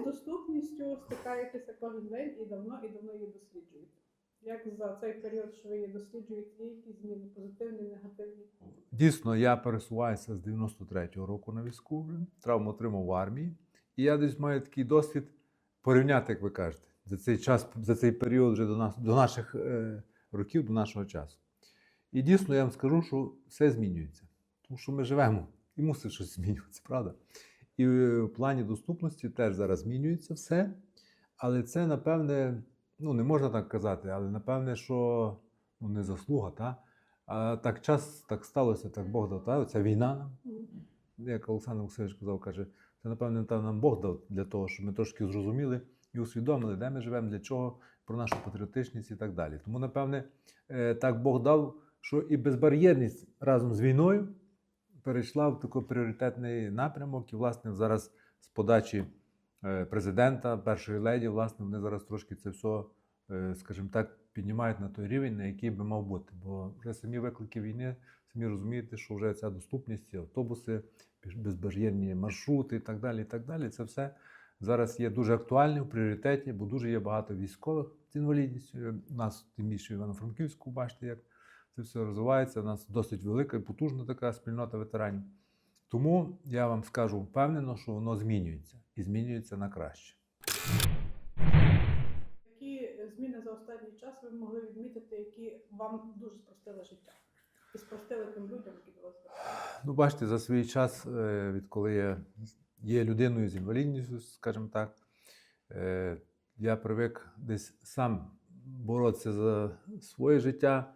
з доступністю стикаєтеся кожен день і давно і давно її досліджуєте. Як за цей період, що ви її досліджуєте, є якісь зміни позитивні, негативні? Дійсно, я пересуваюся з 93-го року на війську. Травму отримав в армії. І я десь маю такий досвід порівняти, як ви кажете, за цей час, за цей період вже до, нас, до наших е, років, до нашого часу. І дійсно я вам скажу, що все змінюється. Тому що ми живемо і мусить щось змінюватися, правда? І е, в плані доступності теж зараз змінюється все. Але це, напевне, ну не можна так казати, але напевне, що ну, не заслуга, та? А так час так сталося, так Бог дав. Та? Оця війна як Олександр Васильович казав, каже, це, напевне, та нам Бог дав для того, щоб ми трошки зрозуміли і усвідомили, де ми живемо, для чого, про нашу патріотичність і так далі. Тому, напевне, е, так Бог дав, що і безбар'єрність разом з війною перейшла в такий пріоритетний напрямок. І, власне, зараз з подачі е, президента, першої леді, власне, вони зараз трошки це все, е, скажімо так, піднімають на той рівень, на який би мав бути. Бо вже самі виклики війни, самі розумієте, що вже ця доступність, автобуси, безбар'єрні маршрути і так далі. і так далі. Це все зараз є дуже актуальним, в пріоритеті, бо дуже є багато військових з інвалідністю. У нас тим більше Івано-Франківську, бачите, як це все розвивається. У нас досить велика і потужна така спільнота ветеранів. Тому я вам скажу впевнено, що воно змінюється і змінюється на краще. Які зміни за останній час ви могли відмітити, які вам дуже спростили життя? І спростили тим людям, які до вас? Ну, бачите, за свій час, е, відколи я є людиною з інвалідністю, скажімо так, е, я привик десь сам боротися за своє життя,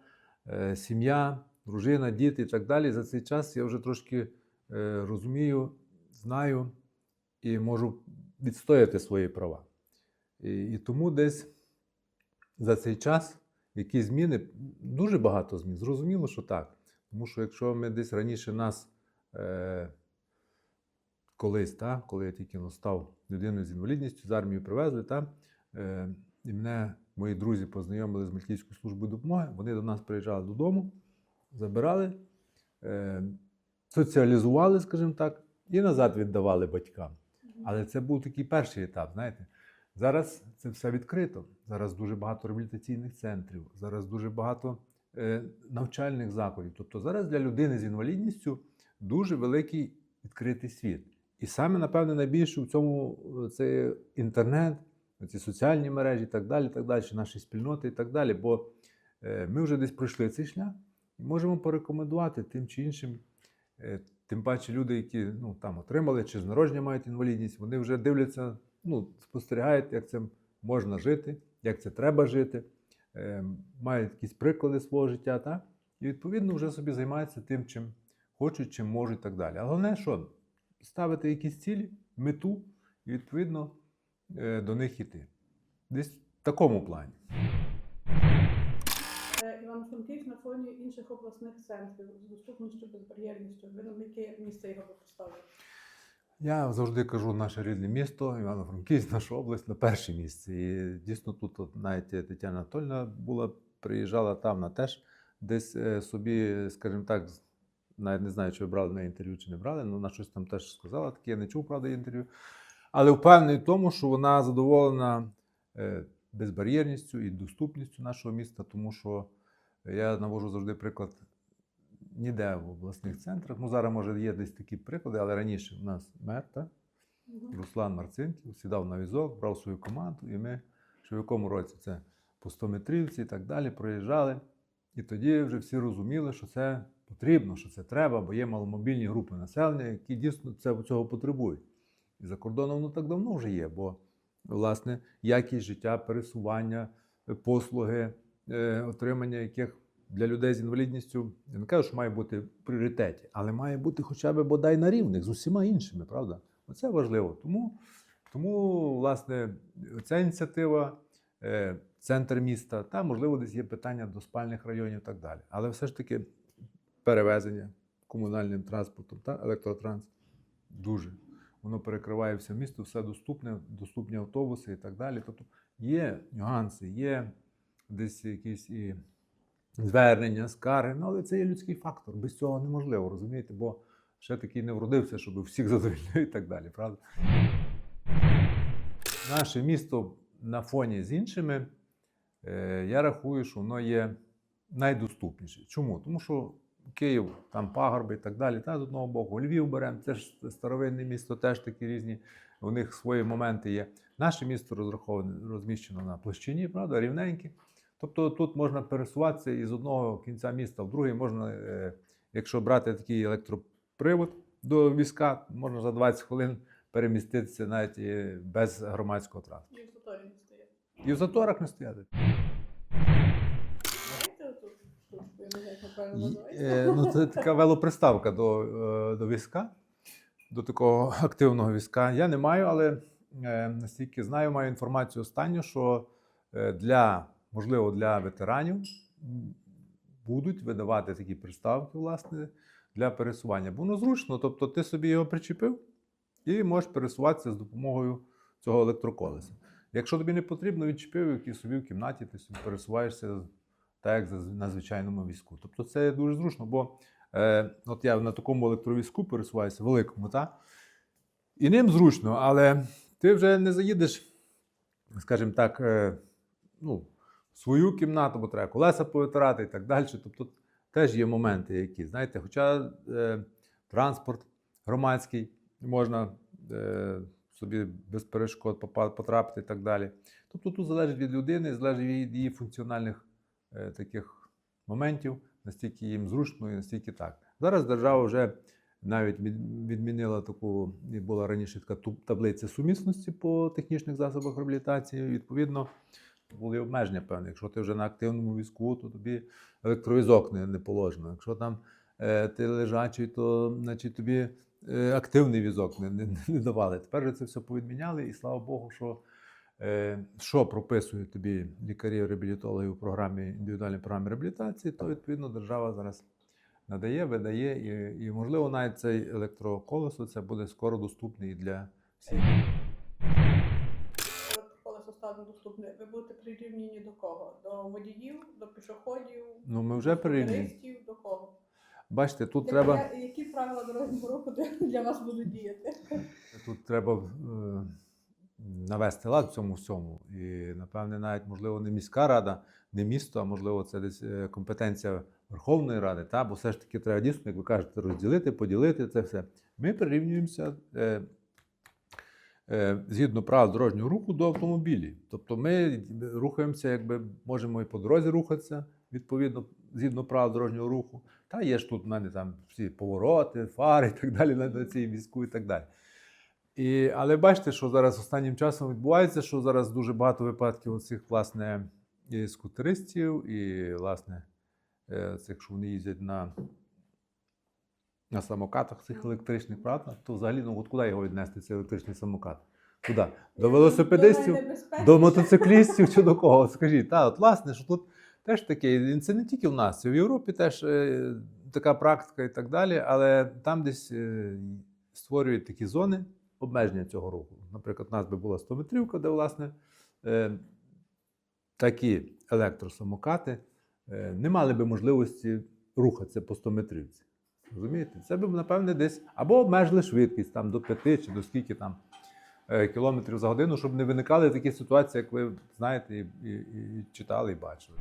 сім'я, дружина, діти і так далі. За цей час я вже трошки е, розумію, знаю і можу відстояти свої права. І, і тому десь за цей час які зміни, дуже багато змін. Зрозуміло, що так. Тому що якщо ми десь раніше нас е, колись, та, коли я тільки став людиною з інвалідністю, з армії привезли, та, е, і мене мої друзі познайомили з Мальтійською службою допомоги, вони до нас приїжджали додому, забирали, е, соціалізували, скажімо так, і назад віддавали батькам. Але це був такий перший етап, знаєте. Зараз це все відкрито. Зараз дуже багато реабілітаційних центрів, зараз дуже багато е, навчальних закладів. Тобто зараз для людини з інвалідністю дуже великий відкритий світ. І саме, напевне, найбільше в цьому е, це інтернет, ці соціальні мережі і так далі, так далі, наші спільноти і так далі. Бо е, ми вже десь пройшли цей шлях і можемо порекомендувати тим чи іншим. Е, Тим паче люди, які ну, там отримали чи з народження мають інвалідність, вони вже дивляться, ну, спостерігають, як це можна жити, як це треба жити, е, мають якісь приклади свого життя, так? і відповідно вже собі займаються тим, чим хочуть, чим можуть і так далі. А головне, що ставити якісь цілі, мету і відповідно до них йти. Десь в такому плані. Е, Івано-Франківськ на фоні інших обласних центрів з доступністю, безбар'єрністю. Ви на яке місце його поставили? Я завжди кажу наше рідне місто, Івано-Франківськ, наша область на перше місце. І дійсно тут навіть Тетяна Анатольовна була, приїжджала там, вона теж десь е, собі, скажімо так, навіть не знаю, чи ви брали на інтерв'ю, чи не брали, але вона щось там теж сказала, таке я не чув, правда, інтерв'ю. Але впевнений в тому, що вона задоволена е, безбар'єрністю і доступністю нашого міста, тому що я навожу завжди приклад ніде в обласних центрах. Ну, зараз, може, є десь такі приклади, але раніше у нас мер. Руслан Марцинків сідав на візок, брав свою команду, і ми ще в якому році це по 100 метрівці і так далі проїжджали. І тоді вже всі розуміли, що це потрібно, що це треба, бо є маломобільні групи населення, які дійсно цього потребують. І за кордоном воно так давно вже є, бо власне якість життя, пересування, е, послуги, е, отримання яких для людей з інвалідністю, я не кажу, що має бути в пріоритеті, але має бути хоча б бодай на рівних з усіма іншими, правда? Оце важливо. Тому, тому власне, ця ініціатива, е, центр міста, та, можливо, десь є питання до спальних районів і так далі. Але все ж таки перевезення комунальним транспортом та електротранс дуже. Воно перекриває все місто, все доступне, доступні автобуси і так далі. Тобто є нюанси, є десь якісь і звернення, скарги, ну, але це є людський фактор. Без цього неможливо, розумієте? Бо ще такий не вродився, щоб всіх задовольнити і так далі, правда? наше місто на фоні з іншими, е, я рахую, що воно є найдоступніше. Чому? Тому що Київ, там пагорби і так далі. Та з одного боку, Львів беремо, це ж старовинне місто, теж такі різні. У них свої моменти є. Наше місто розраховане, розміщено на площині, правда, рівненьке. Тобто тут можна пересуватися із одного кінця міста в другий. Можна, е, якщо брати такий електропривод до візка, можна за 20 хвилин переміститися навіть без громадського транспорту. І в заторі не стоять. І в заторах не стояти. Знаєте оту штучку, я не знаю, як правильно І, називається? Е, ну, це така велоприставка до, е, до візка, до такого активного візка. Я не маю, але е, настільки знаю, маю інформацію останню, що е, для, можливо, для ветеранів будуть видавати такі приставки, власне, для пересування. Бо воно зручно, тобто ти собі його причепив і можеш пересуватися з допомогою цього електроколеса. Якщо тобі не потрібно, відчепив і собі в кімнаті, ти собі пересуваєшся так, як на звичайному візку. Тобто це дуже зручно, бо е, от я на такому електровізку пересуваюся, великому, та? і ним зручно, але ти вже не заїдеш, скажімо так, е, ну, в свою кімнату, бо треба колеса повитирати і так далі. Тобто теж є моменти, які, знаєте, хоча е, транспорт громадський можна е, собі без перешкод потрапити і так далі. Тобто тут залежить від людини, залежить від її функціональних таких моментів, настільки їм зручно і настільки так. Зараз держава вже навіть відмінила таку, була раніше така таблиця сумісності по технічних засобах реабілітації. Відповідно, були обмеження певні. Якщо ти вже на активному візку, то тобі електровізок не, не положено. Якщо там е, ти лежачий, то значить тобі е, активний візок не, не, не давали. Тепер же це все повідміняли, і слава Богу, що е, що прописують тобі лікарі-реабілітологи у програмі індивідуальної програми реабілітації, то відповідно держава зараз надає, видає, і, і можливо навіть цей електроколесо це буде скоро доступний для всіх. Колесо стане доступне. Ви будете прирівняні до кого? До водіїв, до пішоходів, Ну ми вже туристів, до кого? Бачите, тут Для- треба. Які правила дорожнього руху для, для вас будуть діяти? Тут треба е, навести лад в цьому всьому. І, напевне, навіть, можливо, не міська рада, не місто, а можливо, це десь е, компетенція Верховної Ради. Та? Бо все ж таки треба дійсно, як ви кажете, розділити, поділити це все. Ми прирівнюємося е, е, згідно правил дорожнього руху до автомобілів. Тобто ми рухаємося, якби можемо і по дорозі рухатися, відповідно, згідно правил дорожнього руху. Та є ж тут в мене там всі повороти, фари і так далі на цій візку і так далі. І, але бачите, що зараз останнім часом відбувається, що зараз дуже багато випадків оцих, власне, і скутеристів, і, власне, е, цих, що вони їздять на, на самокатах цих електричних, правда? То взагалі, ну от куди його віднести, цей електричний самокат? Куди? До велосипедистів, до мотоциклістів чи до кого? Скажіть, та, от власне, що тут теж таке, це не тільки в нас, це в Європі теж е, така практика і так далі, але там десь е, створюють такі зони обмеження цього руху. Наприклад, у нас би була 100-метрівка, де, власне, е, такі електросамокати е, не мали би можливості рухатися по 100-метрівці. Розумієте? Це б, напевне, десь або обмежили швидкість там, до 5 чи до скільки там е, кілометрів за годину, щоб не виникали такі ситуації, як ви знаєте, і, і, і читали, і бачили.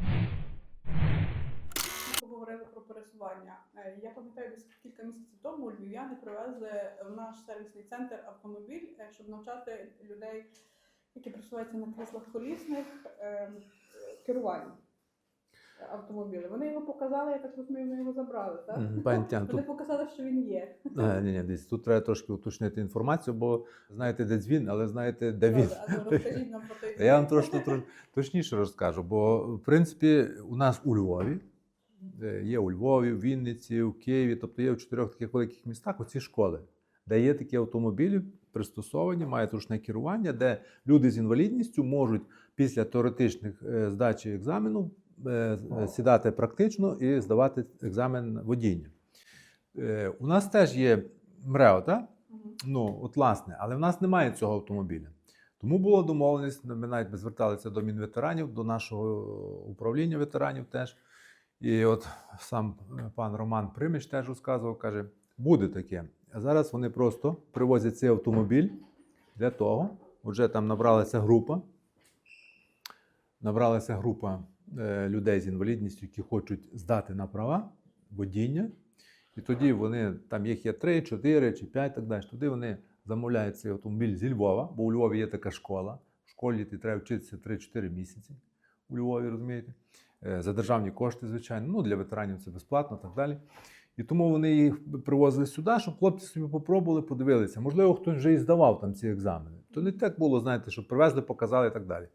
Пересування. Е, Я пам'ятаю, десь кілька місяців тому львів'яни привезли в наш сервісний центр автомобіль, е, щоб навчати людей, які пересуваються на кріслах колісних, е, керуванню автомобіля. Вони його показали, я так розумію, вони його забрали, так? Пані Тян, Вони тут показали, що він є. Е, ні, ні, десь тут треба трошки уточнити інформацію, бо знаєте, де дзвін, але знаєте, де він. Добре, А ну, розкажіть нам про той Я вам трошки трош, точніше розкажу, бо в принципі у нас у Львові, є у Львові, в Вінниці, в Києві, тобто є в чотирьох таких великих містах оці школи, де є такі автомобілі пристосовані, мають ручне керування, де люди з інвалідністю можуть після теоретичних е, здачі екзамену е, е, сідати практично і здавати екзамен водіння. Е, У нас теж є МРЕО, так? Ну, от власне, але в нас немає цього автомобіля. Тому була домовленість, ми навіть ми зверталися до Мінветеранів, до нашого управління ветеранів теж. І от сам е, пан Роман Приміч теж розказував, каже, буде таке. А зараз вони просто привозять цей автомобіль для того, Отже, там набралася група. Набралася група е, людей з інвалідністю, які хочуть здати на права водіння. І тоді вони, там їх є 3, 4 чи 5, так далі. Тоді вони замовляють цей автомобіль зі Львова, бо у Львові є така школа. В школі ти треба вчитися 3-4 місяці у Львові, розумієте? Е, За державні кошти, звичайно. Ну, для ветеранів це безплатно, так далі. І тому вони їх привозили сюди, щоб хлопці собі попробували, подивилися. Можливо, хтось вже і здавав там ці екзамени. То не так було, знаєте, що привезли, показали і так далі.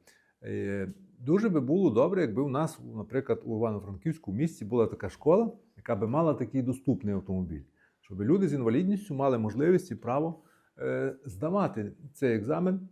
Е, Дуже би було добре, якби у нас, наприклад, у Івано-Франківську місті була така школа, яка би мала такий доступний автомобіль, щоб люди з інвалідністю мали можливість і право е, здавати цей екзамен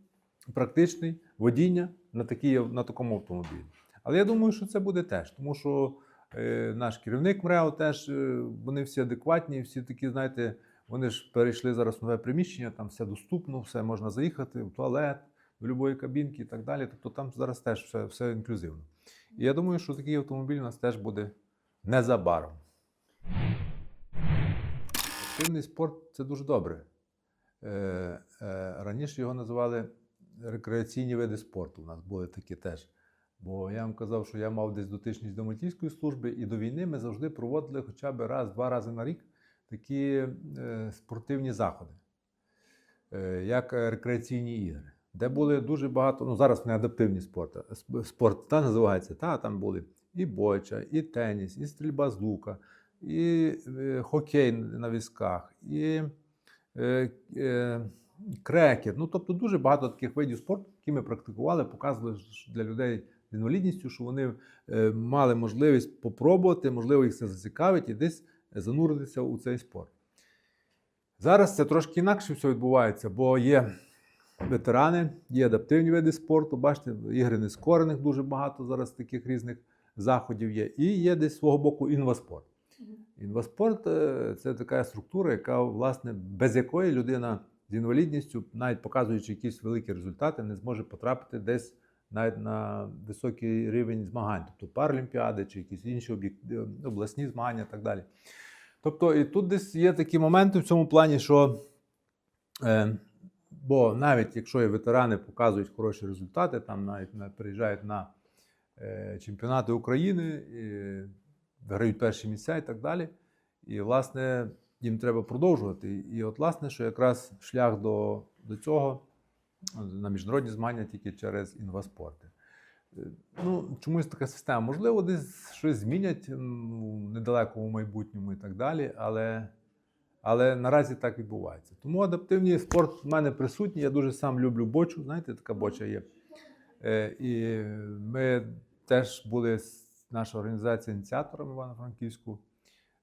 практичний водіння на, такій, на такому автомобілі. Але я думаю, що це буде теж, тому що е, наш керівник МРЕО теж е, вони всі адекватні, всі такі, знаєте, вони ж перейшли зараз в нове приміщення, там все доступно, все можна заїхати в туалет, до будь-якої кабінки і так далі. Тобто там зараз теж все, все інклюзивно. І я думаю, що такий автомобіль у нас теж буде незабаром. Активний спорт це дуже добре. Е, е, раніше його називали рекреаційні види спорту. У нас були такі теж. Бо я вам казав, що я мав десь дотичність до мальтійської служби, і до війни ми завжди проводили хоча б раз-два рази на рік такі е, спортивні заходи, е, як рекреаційні ігри, де були дуже багато, ну зараз не адаптивні спорти, спорт та називається, та там були і боча, і теніс, і стрільба з лука, і е, хокей на візках, і крекет. Ну, тобто дуже багато таких видів спорту, які ми практикували, показували для людей інвалідністю, що вони е, мали можливість попробувати, можливо, їх це зацікавить і десь зануритися у цей спорт. Зараз це трошки інакше все відбувається, бо є ветерани, є адаптивні види спорту. Бачите, ігри нескорених дуже багато зараз таких різних заходів є. І є десь з свого боку інваспорт. Інваспорт е, це така структура, яка, власне, без якої людина з інвалідністю, навіть показуючи якісь великі результати, не зможе потрапити десь навіть на високий рівень змагань, тобто паралімпіади чи якісь інші об'єкти- обласні змагання і так далі. Тобто, і тут десь є такі моменти в цьому плані, що е, бо навіть якщо і ветерани показують хороші результати, там навіть приїжджають на е, чемпіонати України, виграють перші місця і так далі. І, власне, їм треба продовжувати. І от, власне, що якраз шлях до, до цього на міжнародні змагання тільки через інваспорти. Е, Ну, чомусь така система. Можливо, десь щось змінять м, у недалекому майбутньому і так далі, але, але наразі так відбувається. Тому адаптивний спорт в мене присутній. Я дуже сам люблю бочу. Знаєте, така боча є. Е, І ми теж були наша організація ініціатором Івано-Франківську.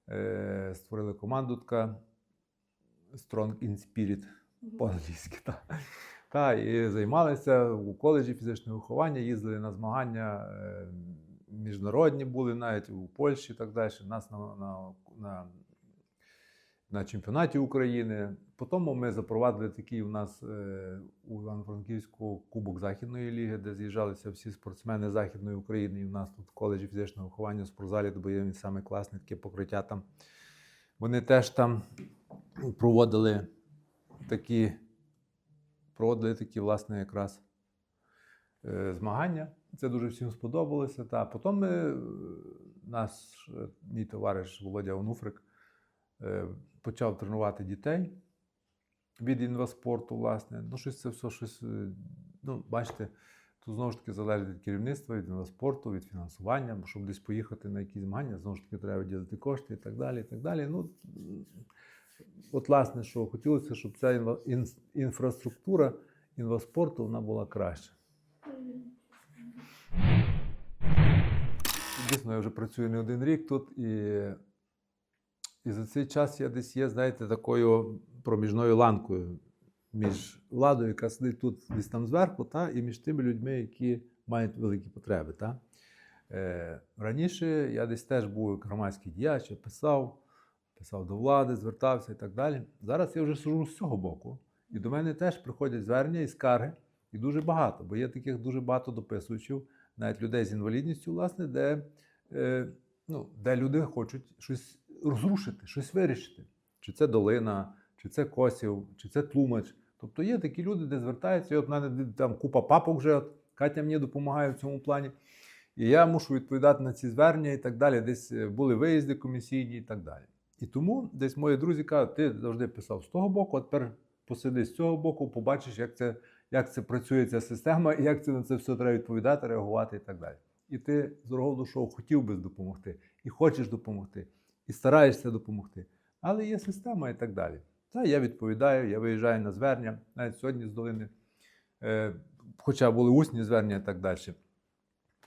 Е, Створили команду така Strong in Spirit по-англійськи. Та. Та, і займалися у коледжі фізичного виховання, їздили на змагання е, міжнародні були навіть у Польщі і так далі. Нас на, на, на, на чемпіонаті України. Потім ми запровадили такий у нас е, у Івано-Франківську Кубок Західної ліги, де з'їжджалися всі спортсмени Західної України. І у нас тут в коледжі фізичного виховання в спортзалі, де є саме класне таке покриття там. Вони теж там проводили такі, проводили такі, власне, якраз е, змагання. Це дуже всім сподобалося. Та потім ми, е, наш е, мій товариш Володя Онуфрик почав тренувати дітей від інваспорту, власне. Ну, щось це все щось. Ну, бачите, тут знову ж таки залежить від керівництва, від інваспорту, від фінансування, щоб десь поїхати на якісь змагання, знову ж таки, треба виділити кошти і так далі. І так далі. Ну, от, власне, що хотілося, щоб ця інфраструктура інваспорту вона була краща. Дійсно, я вже працюю не один рік тут, і, і за цей час я десь є, знаєте, такою проміжною ланкою між владою, яка сидить тут десь там зверху, та, і між тими людьми, які мають великі потреби. Та. Е, раніше я десь теж був громадський діяч, я писав, писав до влади, звертався і так далі. Зараз я вже сижу з цього боку, і до мене теж приходять звернення і скарги, і дуже багато, бо є таких дуже багато дописувачів, навіть людей з інвалідністю, власне, де, е, ну, де люди хочуть щось розрушити, щось вирішити. Чи це долина, чи це косів, чи це тлумач. Тобто є такі люди, де звертаються, і от мене там купа папок вже, от Катя мені допомагає в цьому плані. І я мушу відповідати на ці звернення і так далі. Десь е, були виїзди комісійні і так далі. І тому десь мої друзі кажуть, ти завжди писав з того боку, а тепер посиди з цього боку, побачиш, як це, як це працює ця система, і як це на це все треба відповідати, реагувати і так далі. І ти з дорогого душою хотів би допомогти, і хочеш допомогти, і стараєшся допомогти. Але є система і так далі. Та я відповідаю, я виїжджаю на звернення, навіть сьогодні з долини, е, хоча були усні звернення і так далі.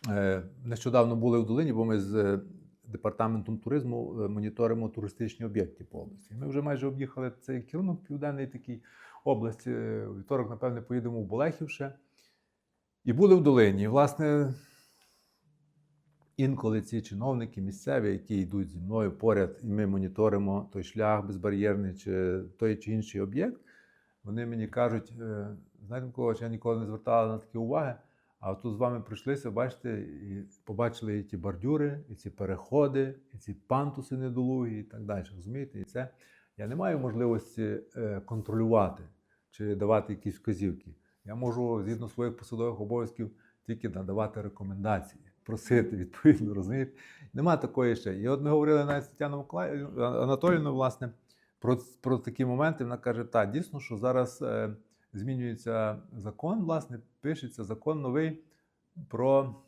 Е, Нещодавно були в долині, бо ми з е, департаментом туризму е, моніторимо туристичні об'єкти по області. Ми вже майже об'їхали цей керунок південний такий області. Е, Вівторок, напевне, поїдемо в Болехів ще. І були в долині. І, власне, інколи ці чиновники місцеві, які йдуть зі мною поряд, і ми моніторимо той шлях безбар'єрний чи той чи інший об'єкт, вони мені кажуть, е, знаєте, я ніколи не звертала на такі уваги. А тут з вами прийшлися, бачите, і побачили і ті бордюри, і ці переходи, і ці пантуси недолугі, і так далі. Розумієте? І це я не маю можливості е, контролювати чи давати якісь вказівки. Я можу згідно своїх посадових обов'язків тільки надавати рекомендації, просити відповідно, розумієте? Нема такої ще. І от ми говорили навіть з Тетяною Анатолійовною, власне, про, про такі моменти. Вона каже: так, дійсно, що зараз. Змінюється закон, власне, пишеться закон новий про,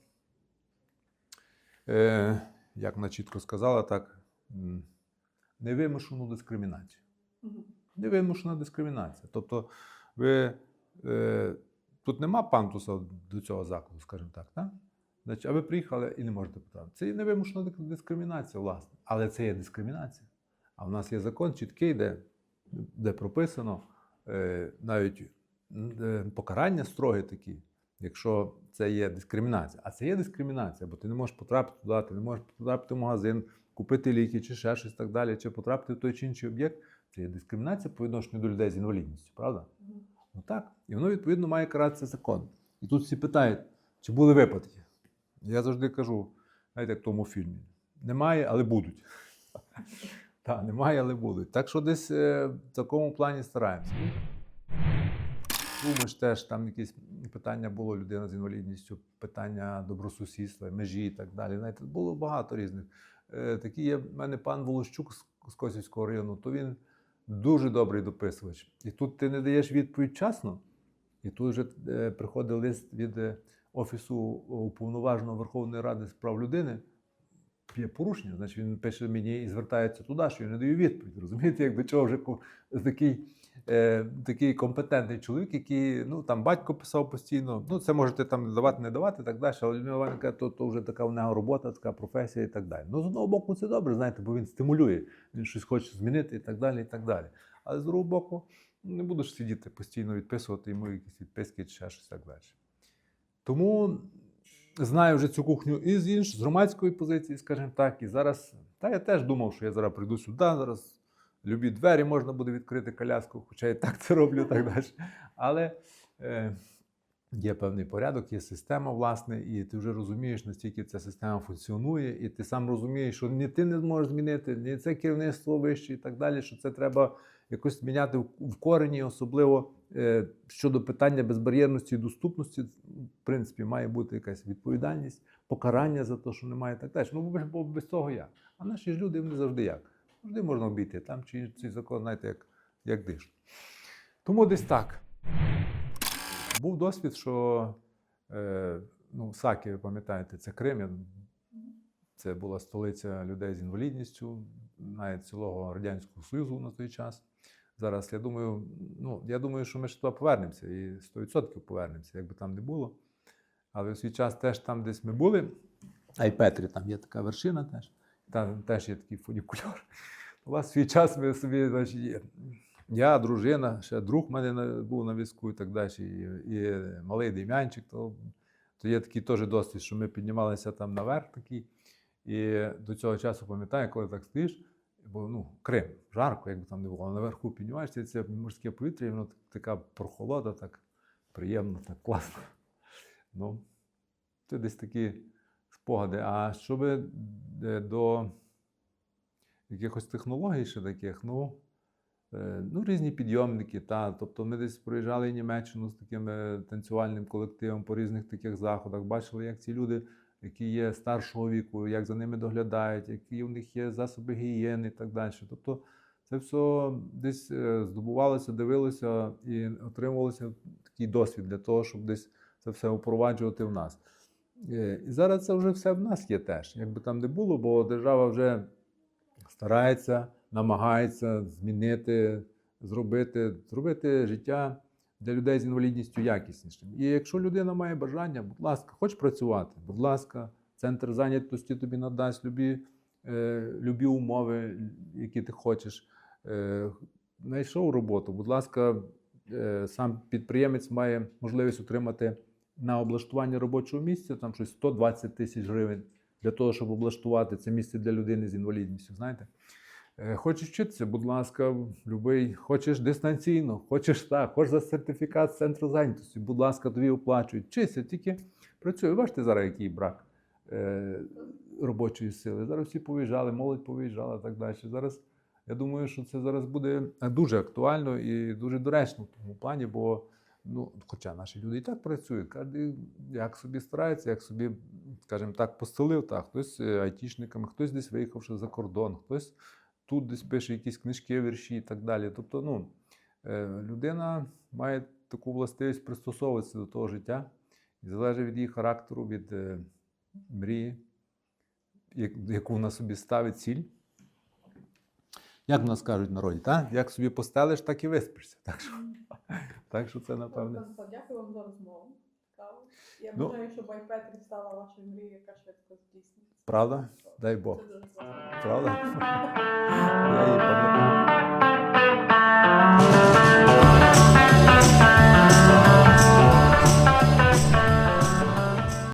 е, як вона чітко сказала, так, невимушену дискримінацію. Невимушена дискримінація. Тобто, ви, е, тут нема пантуса до цього закладу, скажімо так, так? Значить, а ви приїхали і не можете потрапити. Це є невимушена дискримінація, власне. Але це є дискримінація. А в нас є закон чіткий, де, де прописано навіть е, покарання строгі такі, якщо це є дискримінація. А це є дискримінація, бо ти не можеш потрапити туди, ти не можеш потрапити в магазин, купити ліки чи ще щось так далі, чи потрапити в той чи інший об'єкт. Це є дискримінація по відношенню до людей з інвалідністю, правда? Ну так. І воно, відповідно, має каратися закон. І тут всі питають, чи були випадки. Я завжди кажу, знаєте, як в тому фільмі: немає, але будуть. Так, немає, але будуть. Так що десь е, в такому плані стараємося. Думаєш, теж там якісь питання було людина з інвалідністю, питання добросусідства, межі і так далі. Знаєте, було багато різних. Е, Такий є в мене пан Волощук з- Косівського району, то він дуже добрий дописувач. І тут ти не даєш відповідь часно. І тут вже е, приходить лист від Офісу уповноваженого Верховної Ради з прав людини. Є порушення, значить він пише мені і звертається туди, що я не даю відповідь. Розумієте, як до чого вже такий, е, такий компетентний чоловік, який ну там батько писав постійно. Ну, це можете там давати, не давати, так далі. Але Людмила Іванівна то, то вже така в нього робота, така професія і так далі. Ну, з одного боку, це добре, знаєте, бо він стимулює, він щось хоче змінити і так далі. і так далі. Але з другого боку, не будеш сидіти постійно відписувати йому якісь відписки чи ще щось так далі. Тому знаю вже цю кухню і з інш, з громадської позиції, скажімо так, і зараз. Та я теж думав, що я зараз прийду сюди, зараз любі двері можна буде відкрити коляску, хоча я так це роблю, так далі. Але е, є певний порядок, є система, власне, і ти вже розумієш, наскільки ця система функціонує, і ти сам розумієш, що ні ти не зможеш змінити, ні це керівництво вище і так далі, що це треба якось міняти в- корені, особливо щодо питання безбар'єрності і доступності, в принципі, має бути якась відповідальність, покарання за те, що немає так далі. Ну, бо без- без як? А наші ж люди вони завжди як? Завжди можна обійти там чи цей закон, знаєте, як, як диш. Тому десь так. Був досвід, що е, ну, Саки, ви пам'ятаєте, це Крим. Це була столиця людей з інвалідністю, навіть цілого Радянського Союзу на той час. Зараз я думаю, ну, я думаю, що ми ще туди повернемося і 100% повернемося, як би там не було. Але в свій час теж там, десь ми були, а й Петрі, там є така вершина теж, там теж є такий фунікульор. У вас свій час ми собі, значить, я, дружина, ще друг в мене був на візку і так далі, і, і малий Дем'янчик, то, то є такий теж досвід, що ми піднімалися там наверх такий. І до цього часу пам'ятаю, коли так стоїш, бо ну, Крим, жарко, як би там не було, наверху піднімаєшся, це морське повітря, і воно така прохолода, так приємно, так класно. Ну, це десь такі спогади. А щоб е, до якихось технологій ще таких, ну, Е, Ну, різні підйомники, та. Тобто ми десь проїжджали Німеччину з таким е, танцювальним колективом по різних таких заходах, бачили, як ці люди, які є старшого віку, як за ними доглядають, які у них є засоби гігієни і так далі. Тобто це все десь е, здобувалося, дивилося і отримувалося такий досвід для того, щоб десь це все впроваджувати в нас. Е, І зараз це вже все в нас є теж. Якби там не було, бо держава вже старається, намагається змінити, зробити, зробити життя для людей з інвалідністю якіснішим. І якщо людина має бажання, будь ласка, хочеш працювати, будь ласка, центр зайнятості тобі надасть любі, е, любі умови, які ти хочеш. Е, знайшов роботу, будь ласка, е, сам підприємець має можливість отримати на облаштування робочого місця там щось 120 тисяч гривень для того, щоб облаштувати це місце для людини з інвалідністю. Знаєте, хочеш вчитися, будь ласка, любий, хочеш дистанційно, хочеш так, хочеш за сертифікат центру зайнятості, будь ласка, тобі оплачують. Вчися, тільки працюй. Бачите зараз, який брак е, робочої сили. Зараз всі повиїжджали, молодь повиїжджала і так далі. Зараз я думаю, що це зараз буде е, дуже актуально і дуже доречно в тому плані, бо ну, хоча наші люди і так працюють, кожен як собі старається, як собі, скажімо так, постелив, так, хтось е, айтішниками, хтось десь виїхавши за кордон, хтось тут десь пише якісь книжки, вірші і так далі. Тобто, ну, е, людина має таку властивість пристосовуватися до того життя, і залежить від її характеру, від е, мрії, яку вона собі ставить ціль. Як в нас кажуть в народі, так? як собі постелиш, так і виспишся. Так що, так що це напевне. Дякую вам за розмову. Я Ну. бажаю, щоб Байпетрі стала вашою мрією, яка швидко здійсниться. Правда? Дай Бог. Правда? Я її пам'ятаю.